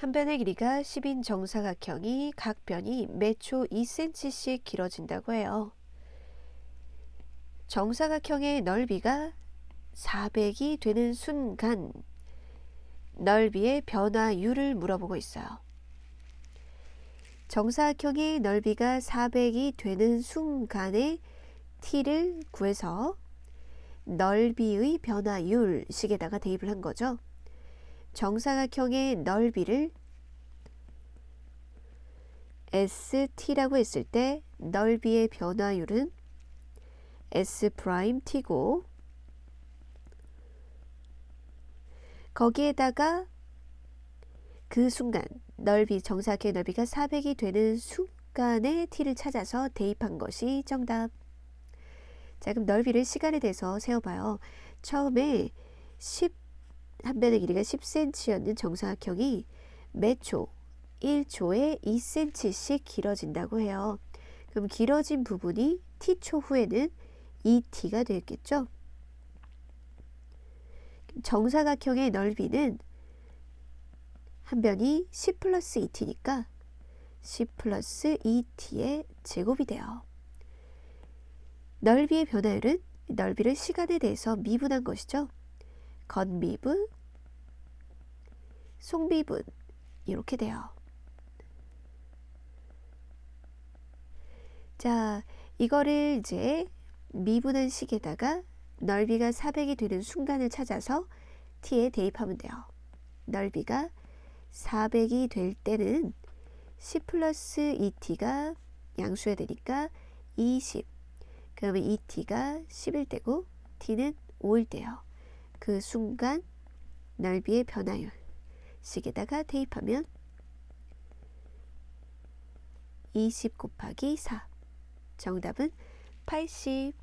한 변의 길이가 10인 정사각형이 각 변이 매초 2cm씩 길어진다고 해요. 정사각형의 넓이가 400이 되는 순간 넓이의 변화율을 물어보고 있어요. 정사각형의 넓이가 400이 되는 순간에 t를 구해서 넓이의 변화율 식에다가 대입을 한 거죠. 정사각형의 넓이를 ST라고 했을 때 넓이의 변화율은 S 프라임 T고 거기에다가 그 순간 넓이 정사각형의 넓이가 400이 되는 순간에 t를 찾아서 대입한 것이 정답. 자 그럼 넓이를 시간에 대해서 세어봐요. 처음에 10 한변의 길이가 10cm였는 정사각형이 매초 1초에 2cm씩 길어진다고 해요. 그럼 길어진 부분이 t초 후에는 2t가 되겠죠. 정사각형의 넓이는 한 변이 10 플러스 2t니까 10 플러스 2t의 제곱이 돼요. 넓이의 변화율은 넓이를 시간에 대해서 미분한 것이죠. 건미분, 속미분 이렇게 돼요. 자, 이거를 이제 미분한 식에다가 넓이가 400이 되는 순간을 찾아서 t에 대입하면 돼요. 넓이가 400이 될 때는 10 플러스 2t가 양수해야 되니까 20. 그러면 2t가 10일 때고 t는 5일 때요. 그 순간 넓이의 변화율 식에다가 대입하면 20 곱하기 4. 정답은 80.